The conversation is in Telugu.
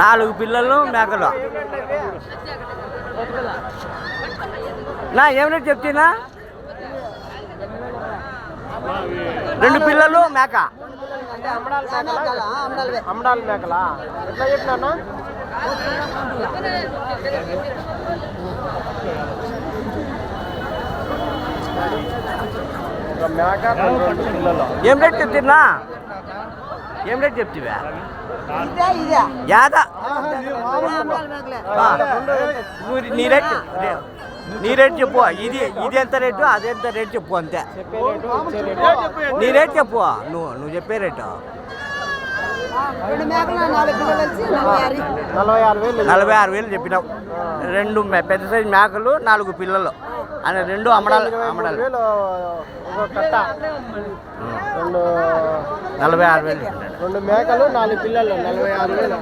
నాలుగు పిల్లలు మేకలు. నా ఏం రేట్ చెప్తున్నా రెండు పిల్లలు మేక. అమ్మడాల మేకలా? ఎట్లా చెప్పినా ఒక మేక ఏం రేట్ చెప్తున్నా ఏం రేట్ చెప్తివా? యాదా? నీ రేట్ నీ రేట్ చెప్పు. ఇది ఇది ఎంత రేటు అది ఎంత రేట్ చెప్పు అంతే. నీ రేట్ చెప్పు. నువ్వు నువ్వు చెప్పే రేటు. నలభై ఆరు. వేలు చెప్పినావు. రెండు మే- పెద్ద సైజు మేకలు నాలుగు పిల్లలు. అని రెండు అమ్మడాలి అమ్మడాలి వేలు ఒక కట్ట రెండు నలభై ఆరు వేలు. రెండు మేకలు నాలుగు పిల్లలు నలభై ఆరు వేలు